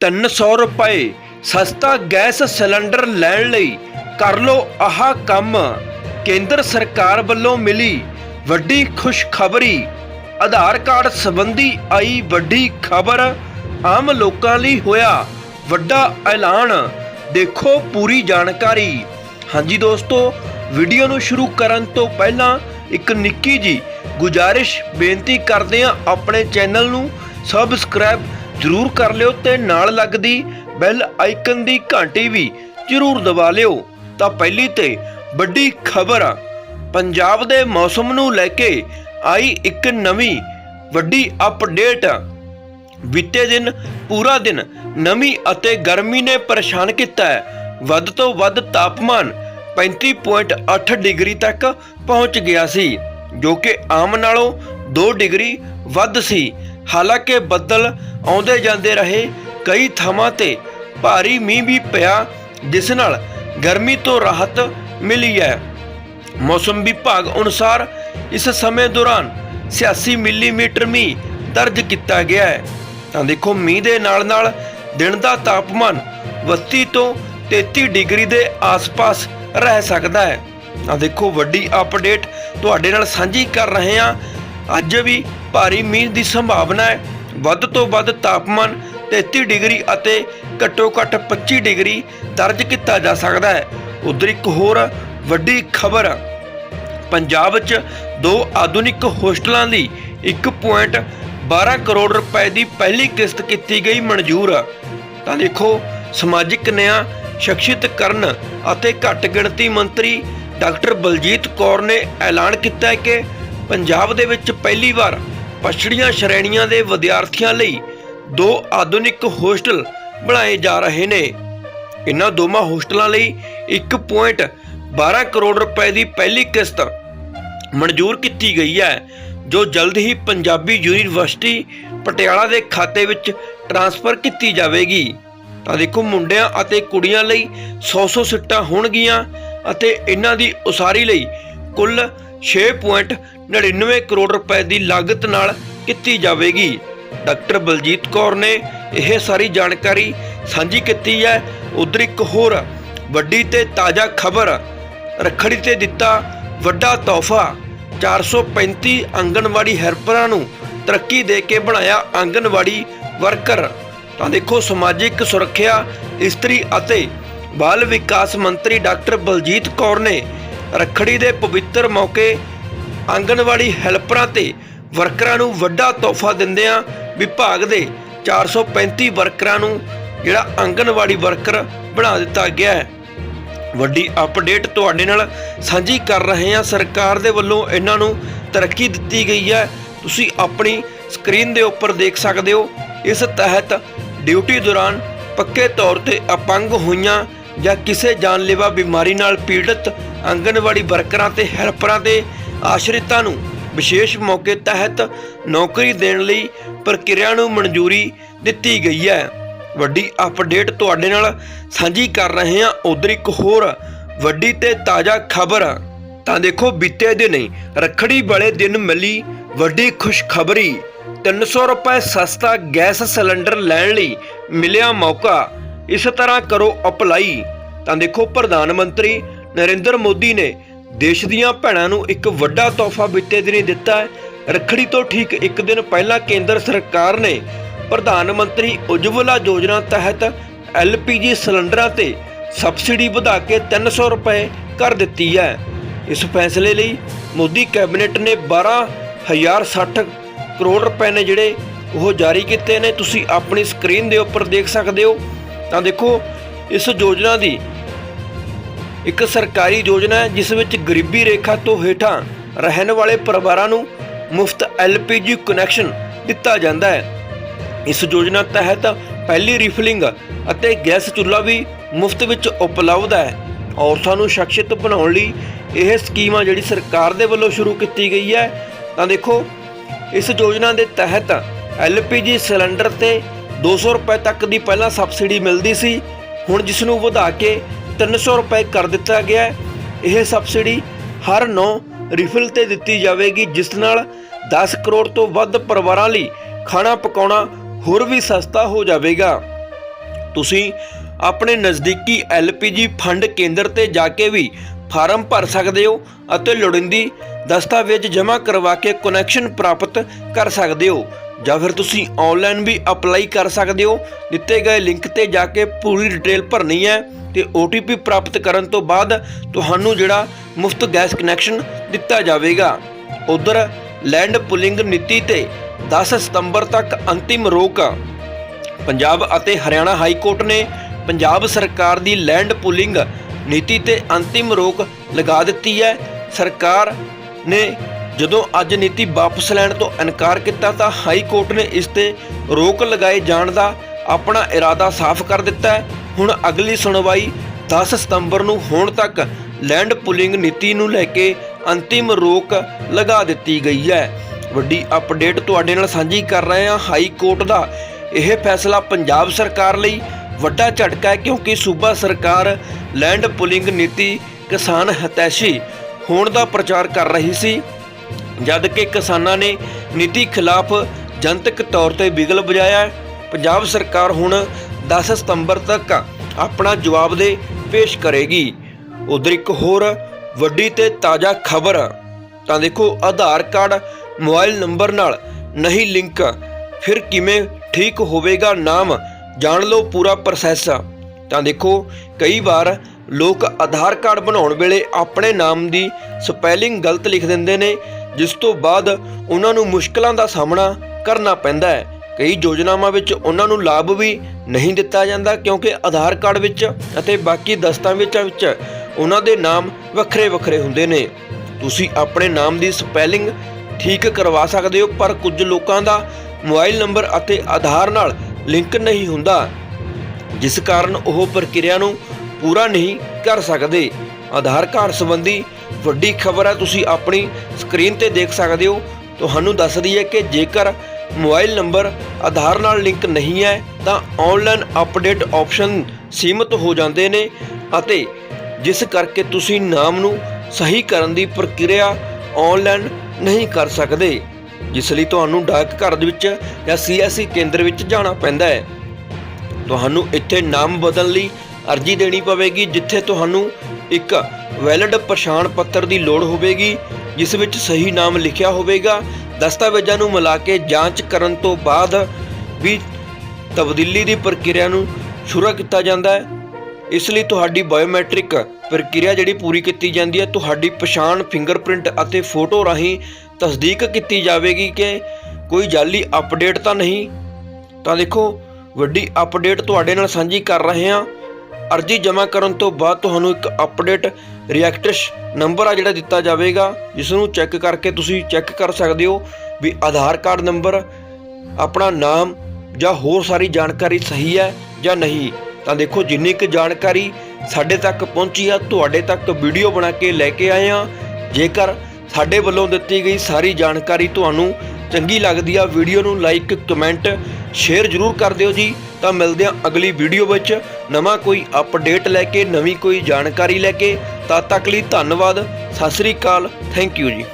300 ਰੁਪਏ। ਸਸਤਾ gas cylinder ਲੈਣ ਲਈ ਕਰ ਲਓ ਆਹ ਕੰਮ। ਕੇਂਦਰ ਸਰਕਾਰ ਵੱਲੋਂ ਮਿਲੀ ਵੱਡੀ ਖੁਸ਼ਖਬਰੀ। ਆਧਾਰ ਕਾਰਡ ਸੰਬੰਧੀ ਆਈ ਵੱਡੀ ਖਬਰ ਆਮ ਲੋਕਾਂ ਲਈ ਹੋਇਆ ਵੱਡਾ ਐਲਾਨ। ਦੇਖੋ ਪੂਰੀ ਜਾਣਕਾਰੀ। ਹਾਂਜੀ ਦੋਸਤੋ, ਵੀਡੀਓ ਨੂੰ ਸ਼ੁਰੂ ਕਰਨ ਤੋਂ ਪਹਿਲਾਂ ਇੱਕ ਨਿੱਕੀ ਜੀ ਗੁਜਾਰਿਸ਼ ਬੇਨਤੀ ਕਰਦੇ ਹਾਂ ਆਪਣੇ ਚੈਨਲ ਨੂੰ ਸਬਸਕ੍ਰਾਈਬ ਜ਼ਰੂਰ ਕਰ ਲਿਓ ਤੇ ਨਾਲ ਲੱਗਦੀ ਬੈਲ ਆਈਕਨ ਦੀ ਘੰਟੀ ਵੀ ਜ਼ਰੂਰ ਦਬਾ ਲਿਓ। ਤਾਂ ਪਹਿਲੀ ਤੇ ਵੱਡੀ ਖਬਰ ਪੰਜਾਬ ਦੇ ਮੌਸਮ ਨੂੰ ਲੈ ਕੇ ਆਈ ਇੱਕ ਨਵੀਂ, ਵੱਡੀ ਅਪਡੇਟ ਬੀਤੇ ਦਿਨ, ਪੂਰਾ ਦਿਨ ਨਮੀ ਅਤੇ ਗਰਮੀ ਨੇ ਪਰੇਸ਼ਾਨ ਕੀਤਾ ਹੈ। ਵੱਧ ਤੋਂ ਵੱਧ ਤਾਪਮਾਨ 35.8 ਡਿਗਰੀ ਤੱਕ ਪਹੁੰਚ ਗਿਆ ਸੀ, ਜੋ ਕਿ ਆਮ ਨਾਲੋਂ 2 ਡਿਗਰੀ ਵੱਧ ਸੀ। ਹਾਲਾਂਕਿ ਬੱਦਲ ਆਉਂਦੇ ਜਾਂਦੇ ਰਹੇ, ਕਈ ਥਾਵਾਂ ਤੇ ਭਾਰੀ ਮੀਂਹ ਵੀ ਪਿਆ, ਜਿਸ ਨਾਲ ਗਰਮੀ ਤੋਂ ਰਾਹਤ ਮਿਲੀ ਹੈ। ਮੌਸਮ ਵਿਭਾਗ ਅਨੁਸਾਰ ਇਸ ਸਮੇਂ ਦੌਰਾਨ 86 ਮਿਲੀਮੀਟਰ ਮੀਂਹ ਦਰਜ ਕੀਤਾ ਗਿਆ ਹੈ। ਤਾਂ ਦੇਖੋ, ਮੀਂਹ ਦੇ ਨਾਲ ਨਾਲ ਦਿਨ ਦਾ ਤਾਪਮਾਨ 32 ਤੋਂ 33 ਡਿਗਰੀ ਦੇ ਆਸ-ਪਾਸ ਰਹਿ ਸਕਦਾ ਹੈ। ਤਾਂ ਦੇਖੋ, ਵੱਡੀ ਅਪਡੇਟ ਤੁਹਾਡੇ ਨਾਲ ਸਾਂਝੀ ਕਰ ਰਹੇ ਹਾਂ। ਅੱਜ ਵੀ ਭਾਰੀ ਮੀਂਹ ਦੀ ਸੰਭਾਵਨਾ ਹੈ। ਵੱਧ ਤੋਂ ਵੱਧ ਤਾਪਮਾਨ 33 ਡਿਗਰੀ ਅਤੇ ਘੱਟੋ ਘੱਟ 25 ਡਿਗਰੀ ਦਰਜ ਕੀਤਾ ਜਾ ਸਕਦਾ ਹੈ। ਉਧਰ ਇੱਕ ਹੋਰ ਵੱਡੀ ਖਬਰ, ਪੰਜਾਬ 'ਚ ਦੋ ਆਧੁਨਿਕ ਹੋਸਟਲਾਂ ਦੀ 1.12 ਕਰੋੜ ਰੁਪਏ ਦੀ ਪਹਿਲੀ ਕਿਸ਼ਤ ਕੀਤੀ ਗਈ ਮਨਜ਼ੂਰ। ਤਾਂ ਦੇਖੋ, ਸਮਾਜਿਕ ਨਿਆਂ ਸ਼ਖਸੀਅਤਕਰਨ ਅਤੇ ਘੱਟ ਗਿਣਤੀ ਮੰਤਰੀ ਡਾਕਟਰ ਬਲਜੀਤ ਕੌਰ ਨੇ ਐਲਾਨ ਕੀਤਾ ਹੈ ਕਿ ਪੰਜਾਬ ਦੇ ਵਿੱਚ ਪਹਿਲੀ ਵਾਰ ਪਛੜੀਆਂ ਸ਼੍ਰੇਣੀਆਂ ਦੇ ਵਿਦਿਆਰਥੀਆਂ ਲਈ ਦੋ ਆਧੁਨਿਕ ਹੋਸਟਲ ਬਣਾਏ ਜਾ ਰਹੇ ਨੇ। ਇਨ੍ਹਾਂ ਦੋਵਾਂ ਹੋਸਟਲਾਂ ਲਈ 1.12 ਕਰੋੜ ਰੁਪਏ ਦੀ ਪਹਿਲੀ ਕਿਸ਼ਤ ਮਨਜ਼ੂਰ ਕੀਤੀ ਗਈ ਹੈ, ਜੋ ਜਲਦ ਹੀ ਪੰਜਾਬੀ ਯੂਨੀਵਰਸਿਟੀ ਪਟਿਆਲਾ ਦੇ ਖਾਤੇ ਵਿੱਚ ਟ੍ਰਾਂਸਫਰ ਕੀਤੀ ਜਾਵੇਗੀ। ਤਾਂ ਦੇਖੋ, ਮੁੰਡਿਆਂ ਅਤੇ ਕੁੜੀਆਂ ਲਈ 100-100 ਸੀਟਾਂ ਹੋਣਗੀਆਂ ਅਤੇ ਇਹਨਾਂ ਦੀ ਉਸਾਰੀ ਲਈ ਕੁੱਲ 6.99 ਕਰੋੜ ਰੁਪਏ ਦੀ ਲਾਗਤ ਨਾਲ ਕੀਤੀ ਜਾਵੇਗੀ। ਡਾਕਟਰ ਬਲਜੀਤ ਕੌਰ ਨੇ ਇਹ ਸਾਰੀ ਜਾਣਕਾਰੀ ਸਾਂਝੀ ਕੀਤੀ ਹੈ। ਉਧਰ ਇੱਕ ਹੋਰ ਵੱਡੀ ਤੇ ਤਾਜ਼ਾ ਖਬਰ ਰੱਖੜੀ ਤੇ ਦਿੱਤਾ ਵੱਡਾ ਤੋਹਫਾ। 435 ਆਂਗਣਵਾੜੀ ਹੈਲਪਰਾਂ ਨੂੰ ਤਰੱਕੀ ਦੇ ਕੇ ਬਣਾਇਆ ਆਂਗਣਵਾੜੀ ਵਰਕਰ। ਤਾਂ ਦੇਖੋ, ਸਮਾਜਿਕ ਸੁਰੱਖਿਆ, ਇਸਤਰੀ ਅਤੇ ਬਾਲ ਵਿਕਾਸ ਮੰਤਰੀ ਡਾਕਟਰ ਬਲਜੀਤ ਕੌਰ ਨੇ ਰੱਖੜੀ ਦੇ ਪਵਿੱਤਰ ਮੌਕੇ ਆਂਗਣਵਾੜੀ ਹੈਲਪਰਾਂ ਤੇ ਵਰਕਰਾਂ ਨੂੰ ਵੱਡਾ ਤੋਹਫਾ ਦਿੰਦਿਆਂ ਵਿਭਾਗ ਦੇ 435 ਵਰਕਰਾਂ ਨੂੰ ਜਿਹੜਾ ਆਂਗਣਵਾੜੀ ਵਰਕਰ ਬਣਾ ਦਿੱਤਾ ਗਿਆ ਹੈ। ਵੱਡੀ ਅਪਡੇਟ ਤੁਹਾਡੇ ਨਾਲ ਸਾਂਝੀ ਕਰ ਰਹੇ ਹਾਂ। ਸਰਕਾਰ ਦੇ ਵੱਲੋਂ ਇਹਨਾਂ ਨੂੰ ਤਰੱਕੀ ਦਿੱਤੀ ਗਈ ਹੈ। ਤੁਸੀਂ ਆਪਣੀ ਸਕਰੀਨ ਦੇ ਉੱਪਰ ਦੇਖ ਸਕਦੇ ਹੋ। ਇਸ ਤਹਿਤ ਡਿਊਟੀ ਦੌਰਾਨ ਪੱਕੇ ਤੌਰ ਤੇ ਅਪੰਗ ਹੋਈਆਂ ਜਾਂ ਕਿਸੇ ਜਾਨਲੇਵਾ ਬਿਮਾਰੀ ਨਾਲ ਪੀੜਤ ਆਂਗਣਵਾੜੀ ਵਰਕਰਾਂ ਤੇ ਹੈਲਪਰਾਂ ਦੇ ਆਸ਼ਰਿਤਾਂ ਨੂੰ ਵਿਸ਼ੇਸ਼ ਮੌਕੇ ਤਹਿਤ ਨੌਕਰੀ ਦੇਣ ਲਈ ਪ੍ਰਕਿਰਿਆ ਨੂੰ ਮਨਜ਼ੂਰੀ ਦਿੱਤੀ ਗਈ ਹੈ। ਵੱਡੀ ਅਪਡੇਟ ਤੁਹਾਡੇ ਨਾਲ ਸਾਂਝੀ ਕਰ ਰਹੇ ਹਾਂ। ਉਧਰ ਇੱਕ ਹੋਰ ਵੱਡੀ ਤੇ ਤਾਜ਼ਾ ਖਬਰ। ਤਾਂ ਦੇਖੋ, ਬੀਤੇ ਦਿਨ ਹੀ ਰੱਖੜੀ ਵਾਲੇ ਦਿਨ ਮਿਲੀ ਵੱਡੀ ਖੁਸ਼ਖਬਰੀ। 300 ਰੁਪਏ ਸਸਤਾ ਗੈਸ ਸਿਲੰਡਰ ਲੈਣ ਲਈ ਮਿਲਿਆ ਮੌਕਾ। ਇਸ ਤਰ੍ਹਾਂ ਕਰੋ ਅਪਲਾਈ। ਤਾਂ ਦੇਖੋ, ਪ੍ਰਧਾਨ ਮੰਤਰੀ ਨਰਿੰਦਰ ਮੋਦੀ ਨੇ ਦੇਸ਼ ਦੀਆਂ ਭੈਣਾਂ ਨੂੰ ਇੱਕ ਵੱਡਾ ਤੋਹਫਾ ਬੀਤੇ ਦਿਨੀ ਦਿੱਤਾ ਹੈ। ਰੱਖੜੀ ਤੋਂ ਠੀਕ ਇੱਕ ਦਿਨ ਪਹਿਲਾਂ ਕੇਂਦਰ ਸਰਕਾਰ ਨੇ ਪ੍ਰਧਾਨ ਮੰਤਰੀ ਉਜਵਲਾ ਯੋਜਨਾ ਤਹਿਤ ਐਲਪੀਜੀ ਸਿਲੰਡਰਾਂ ਤੇ ਸਬਸਿਡੀ ਵਧਾ ਕੇ 300 ਰੁਪਏ ਕਰ ਦਿੱਤੀ ਹੈ। ਇਸ ਫੈਸਲੇ ਲਈ ਮੋਦੀ ਕੈਬਨਿਟ ਨੇ 12060 ਕਰੋੜ ਰੁਪਏ ਨੇ ਜਿਹੜੇ ਉਹ ਜਾਰੀ ਕੀਤੇ ਨੇ। ਤੁਸੀਂ ਆਪਣੀ ਸਕਰੀਨ ਦੇ ਉੱਪਰ ਦੇਖ ਸਕਦੇ ਹੋ। ਤਾਂ ਦੇਖੋ, ਇਸ ਯੋਜਨਾ ਦੀ ਇੱਕ ਸਰਕਾਰੀ ਯੋਜਨਾ ਹੈ, ਜਿਸ ਵਿੱਚ ਗਰੀਬੀ ਰੇਖਾ ਤੋਂ ਹੇਠਾਂ ਰਹਿਣ ਵਾਲੇ ਪਰਿਵਾਰਾਂ ਨੂੰ ਮੁਫਤ ਐਲਪੀਜੀ ਕਨੈਕਸ਼ਨ ਦਿੱਤਾ ਜਾਂਦਾ ਹੈ। ਇਸ ਯੋਜਨਾ ਤਹਿਤ ਪਹਿਲੀ ਰੀਫਿਲਿੰਗ ਅਤੇ ਗੈਸ ਚੁੱਲ੍ਹਾ ਵੀ ਮੁਫਤ ਵਿੱਚ ਉਪਲਬਧ ਹੈ। ਔਰਤਾਂ ਨੂੰ ਸ਼ਖਸੀਅਤ ਬਣਾਉਣ ਲਈ ਇਹ ਸਕੀਮ ਆ ਜਿਹੜੀ ਸਰਕਾਰ ਦੇ ਵੱਲੋਂ ਸ਼ੁਰੂ ਕੀਤੀ ਗਈ ਹੈ। ਤਾਂ ਦੇਖੋ, ਇਸ ਯੋਜਨਾ ਦੇ ਤਹਿਤ ਐਲਪੀਜੀ ਸਿਲੰਡਰ ਤੇ 200 ਰੁਪਏ ਤੱਕ ਦੀ ਪਹਿਲਾਂ ਸਬਸਿਡੀ ਮਿਲਦੀ ਸੀ। ਹੁਣ ਜਿਸ ਨੂੰ ਵਧਾ ਕੇ 300 ਰੁਪਏ ਕਰ ਦਿੱਤਾ ਗਿਆ ਹੈ। ਇਹ ਸਬਸਿਡੀ ਹਰ ਨੌ ਰਿਫਿਲ ਤੇ ਦਿੱਤੀ ਜਾਵੇਗੀ, ਜਿਸ ਨਾਲ 10 ਕਰੋੜ ਤੋਂ ਵੱਧ ਪਰਿਵਾਰਾਂ ਲਈ ਖਾਣਾ ਪਕਾਉਣਾ ਹੋਰ ਵੀ ਸਸਤਾ ਹੋ ਜਾਵੇਗਾ। ਤੁਸੀਂ ਆਪਣੇ ਨਜ਼ਦੀਕੀ LPG ਫੰਡ ਕੇਂਦਰ ਤੇ ਜਾ ਕੇ ਵੀ ਫਾਰਮ ਭਰ ਸਕਦੇ ਹੋ ਅਤੇ ਲੋੜੀਂਦੀ ਦਸਤਾਵੇਜ਼ ਜਮ੍ਹਾਂ ਕਰਵਾ ਕੇ ਕਨੈਕਸ਼ਨ ਪ੍ਰਾਪਤ ਕਰ ਸਕਦੇ ਹੋ। ਜਾਂ ਫਿਰ ਤੁਸੀਂ ਆਨਲਾਈਨ ਵੀ ਅਪਲਾਈ ਕਰ ਸਕਦੇ ਹੋ। ਦਿੱਤੇ ਗਏ ਲਿੰਕ ਤੇ ਜਾ ਕੇ ਪੂਰੀ ਡਿਟੇਲ ਭਰਨੀ ਹੈ ਤੇ OTP ਪ੍ਰਾਪਤ ਕਰਨ ਤੋਂ ਬਾਅਦ ਤੁਹਾਨੂੰ ਜਿਹੜਾ ਮੁਫਤ ਗੈਸ ਕਨੈਕਸ਼ਨ ਦਿੱਤਾ ਜਾਵੇਗਾ। ਉਧਰ ਲੈਂਡ ਪੁਲਿੰਗ ਨੀਤੀ ਤੇ 10 ਸਤੰਬਰ ਤੱਕ ਅੰਤਿਮ ਰੋਕ। ਪੰਜਾਬ ਅਤੇ ਹਰਿਆਣਾ ਹਾਈ ਕੋਰਟ ਨੇ ਪੰਜਾਬ ਸਰਕਾਰ ਦੀ ਲੈਂਡ ਪੁਲਿੰਗ ਨੀਤੀ ਤੇ ਅੰਤਿਮ ਰੋਕ ਲਗਾ ਦਿੱਤੀ ਹੈ। ਸਰਕਾਰ ਨੇ ਜਦੋਂ ਅੱਜ ਨੀਤੀ ਵਾਪਸ ਲੈਣ ਤੋਂ ਇਨਕਾਰ ਕੀਤਾ ਤਾਂ ਹਾਈ ਕੋਰਟ ਨੇ ਇਸ ਤੇ ਰੋਕ ਲਗਾਏ ਜਾਣ ਦਾ ਆਪਣਾ ਇਰਾਦਾ ਸਾਫ਼ ਕਰ ਦਿੱਤਾ ਹੈ। ਹੁਣ ਅਗਲੀ ਸੁਣਵਾਈ 10 ਸਤੰਬਰ ਨੂੰ ਹੋਣ ਤੱਕ ਲੈਂਡ ਪੁਲਿੰਗ ਨੀਤੀ ਨੂੰ ਲੈ ਕੇ ਅੰਤਿਮ ਰੋਕ ਲਗਾ ਦਿੱਤੀ ਗਈ ਹੈ। ਵੱਡੀ ਅਪਡੇਟ ਤੁਹਾਡੇ ਨਾਲ ਸਾਂਝੀ ਕਰ ਰਹੇ ਹਾਂ। ਹਾਈ ਕੋਰਟ ਦਾ ਇਹ ਫੈਸਲਾ ਪੰਜਾਬ ਸਰਕਾਰ ਲਈ ਵੱਡਾ ਝਟਕਾ ਹੈ ਕਿਉਂਕਿ ਸੂਬਾ ਸਰਕਾਰ ਲੈਂਡ ਪੁਲਿੰਗ ਨੀਤੀ ਕਿਸਾਨ ਹਤੈਸ਼ੀ ਹੋਣ ਦਾ ਪ੍ਰਚਾਰ ਕਰ ਰਹੀ ਸੀ। ਜਦ ਕਿ ਕਿਸਾਨਾਂ ਨੇ ਨੀਤੀ ਖਿਲਾਫ ਜਨਤਕ ਤੌਰ ਤੇ ਬਿਗਲ ਵਜਾਇਆ ਪੰਜਾਬ ਸਰਕਾਰ ਹੁਣ 10 ਸਤੰਬਰ ਤੱਕ ਆਪਣਾ ਜਵਾਬ ਦੇ ਪੇਸ਼ ਕਰੇਗੀ। ਉਧਰ ਇੱਕ ਹੋਰ ਵੱਡੀ ਤੇ ਤਾਜ਼ਾ ਖਬਰ, ਤਾਂ ਦੇਖੋ ਆਧਾਰ ਕਾਰਡ, ਮੋਬਾਈਲ ਨੰਬਰ ਨਾਲ ਨਹੀਂ ਲਿੰਕ, ਫਿਰ ਕਿਵੇਂ ਠੀਕ ਹੋਵੇਗਾ ਨਾਮ ਜਾਣ ਲਓ ਪੂਰਾ ਪ੍ਰੋਸੈਸ। ਤਾਂ ਦੇਖੋ ਕਈ ਵਾਰ ਲੋਕ ਆਧਾਰ ਕਾਰਡ ਬਣਾਉਣ ਵੇਲੇ ਆਪਣੇ ਨਾਮ ਦੀ ਸਪੈਲਿੰਗ ਗਲਤ ਲਿਖ ਦਿੰਦੇ ਨੇ ਜਿਸ ਤੋਂ ਬਾਅਦ ਉਹਨਾਂ ਨੂੰ ਮੁਸ਼ਕਲਾਂ ਦਾ ਸਾਹਮਣਾ ਕਰਨਾ ਪੈਂਦਾ ਹੈ। ਕਈ ਯੋਜਨਾਵਾਂ ਵਿੱਚ ਉਹਨਾਂ ਨੂੰ ਲਾਭ ਵੀ ਨਹੀਂ ਦਿੱਤਾ ਜਾਂਦਾ ਕਿਉਂਕਿ ਆਧਾਰ ਕਾਰਡ ਵਿੱਚ ਅਤੇ ਬਾਕੀ ਦਸਤਾਵੇਜ਼ਾਂ ਵਿੱਚ ਉਹਨਾਂ ਦੇ ਨਾਮ ਵੱਖਰੇ ਵੱਖਰੇ ਹੁੰਦੇ ਨੇ। ਤੁਸੀਂ ਆਪਣੇ ਨਾਮ ਦੀ ਸਪੈਲਿੰਗ ਠੀਕ ਕਰਵਾ ਸਕਦੇ ਹੋ, ਪਰ ਕੁਝ ਲੋਕਾਂ ਦਾ ਮੋਬਾਈਲ ਨੰਬਰ ਅਤੇ ਆਧਾਰ ਨਾਲ ਲਿੰਕ ਨਹੀਂ ਹੁੰਦਾ, ਜਿਸ ਕਾਰਨ ਉਹ ਪ੍ਰਕਿਰਿਆ ਨੂੰ ਪੂਰਾ ਨਹੀਂ ਕਰ ਸਕਦੇ। ਆਧਾਰ ਕਾਰਡ ਸੰਬੰਧੀ ਵੱਡੀ ਖਬਰ ਹੈ ਤੁਸੀਂ ਆਪਣੀ ਸਕਰੀਨ ਤੇ ਦੇਖ ਸਕਦੇ ਹੋ। ਤੁਹਾਨੂੰ ਦੱਸ ਹੈ ਕਿ ਜੇਕਰ ਮੋਬਾਈਲ ਨੰਬਰ ਆਧਾਰ ਨਾਲ ਲਿੰਕ ਨਹੀਂ ਹੈ, ਤਾਂ ਆਨਲਾਈਨ ਅਪਡੇਟ ਆਪਸ਼ਨ ਸੀਮਤ ਹੋ ਜਾਂਦੇ ਨੇ ਅਤੇ ਜਿਸ ਕਰਕੇ ਤੁਸੀਂ ਨਾਮ ਨੂੰ ਸਹੀ ਕਰਨ ਦੀ ਪ੍ਰਕਿਰਿਆ ਆਨਲਾਈਨ ਨਹੀਂ ਕਰ ਸਕਦੇ। ਜਿਸ ਲਈ ਤੁਹਾਨੂੰ ਡਾਕ ਘਰ ਦੇ ਵਿੱਚ ਜਾਂ ਸੀਐਸਸੀ ਕੇਂਦਰ ਵਿੱਚ ਜਾਣਾ ਪੈਂਦਾ ਹੈ। ਤੁਹਾਨੂੰ ਇੱਥੇ ਨਾਮ ਬਦਲਣ ਲਈ ਅਰਜ਼ੀ ਦੇਣੀ ਪਵੇਗੀ, ਜਿੱਥੇ ਤੁਹਾਨੂੰ ਇੱਕ ਵੈਲਿਡ ਪਛਾਣ ਪੱਤਰ ਦੀ ਲੋੜ ਹੋਵੇਗੀ, ਜਿਸ ਵਿੱਚ ਸਹੀ ਨਾਮ ਲਿਖਿਆ ਹੋਵੇਗਾ। ਦਸਤਾਵੇਜ਼ਾਂ ਨੂੰ ਮਿਲਾ ਕੇ ਜਾਂਚ ਕਰਨ ਤੋਂ ਬਾਅਦ ਵੀ ਤਬਦੀਲੀ ਦੀ ਪ੍ਰਕਿਰਿਆ ਨੂੰ ਸ਼ੁਰੂ ਕੀਤਾ ਜਾਂਦਾ ਹੈ। ਇਸ ਲਈ ਤੁਹਾਡੀ ਬਾਇਓਮੈਟ੍ਰਿਕ ਪ੍ਰਕਿਰਿਆ ਜਿਹੜੀ ਪੂਰੀ ਕੀਤੀ ਜਾਂਦੀ ਹੈ, ਤੁਹਾਡੀ ਪਛਾਣ, ਫਿੰਗਰਪ੍ਰਿੰਟ ਅਤੇ ਫੋਟੋ ਰਾਹੀਂ ਤਸਦੀਕ ਕੀਤੀ ਜਾਵੇਗੀ ਕਿ ਕੋਈ ਜਾਲੀ ਅਪਡੇਟ ਤਾਂ ਨਹੀਂ। ਤਾਂ ਦੇਖੋ, ਵੱਡੀ ਅਪਡੇਟ ਤੁਹਾਡੇ ਨਾਲ ਸਾਂਝੀ ਕਰ ਰਹੇ ਹਾਂ। ਅਰਜ਼ੀ ਜਮ੍ਹਾਂ ਕਰਨ ਤੋਂ ਬਾਅਦ ਤੁਹਾਨੂੰ ਇੱਕ ਅਪਡੇਟ ਰਿਐਕਟਿਸ਼ ਨੰਬਰ ਆ ਜਿਹੜਾ ਦਿੱਤਾ ਜਾਵੇਗਾ ਜਿਸ ਨੂੰ ਚੈੱਕ ਕਰਕੇ ਤੁਸੀਂ ਚੈੱਕ ਕਰ ਸਕਦੇ ਹੋ ਵੀ ਆਧਾਰ ਕਾਰਡ ਨੰਬਰ ਆਪਣਾ ਨਾਮ ਜਾਂ ਹੋਰ ਸਾਰੀ ਜਾਣਕਾਰੀ ਸਹੀ ਹੈ ਜਾਂ ਨਹੀਂ। ਤਾਂ ਦੇਖੋ, ਜਿੰਨੀ ਕੁ ਜਾਣਕਾਰੀ ਸਾਡੇ ਤੱਕ ਪਹੁੰਚੀ ਆ, ਤੁਹਾਡੇ ਤੱਕ ਵੀਡੀਓ ਬਣਾ ਕੇ ਲੈ ਕੇ ਆਏ ਆ। ਜੇਕਰ ਸਾਡੇ ਵੱਲੋਂ ਦਿੱਤੀ ਗਈ ਸਾਰੀ ਜਾਣਕਾਰੀ ਤੁਹਾਨੂੰ ਚੰਗੀ ਲੱਗਦੀ ਆ, ਵੀਡੀਓ ਨੂੰ ਲਾਈਕ ਕਮੈਂਟ ਸ਼ੇਅਰ ਜ਼ਰੂਰ ਕਰ ਦਿਓ ਜੀ। ਤਾਂ ਮਿਲਦੇ ਆ ਅਗਲੀ ਵੀਡੀਓ ਵਿੱਚ। ਨਵਾਂ ਕੋਈ ਅਪਡੇਟ ਲੈ ਕੇ, ਨਵੀਂ ਕੋਈ ਜਾਣਕਾਰੀ ਲੈ ਕੇ। ਤਦ ਤੱਕ ਲਈ ਧੰਨਵਾਦ। ਸਤਿ ਸ੍ਰੀ ਅਕਾਲ। ਥੈਂਕ ਯੂ ਜੀ।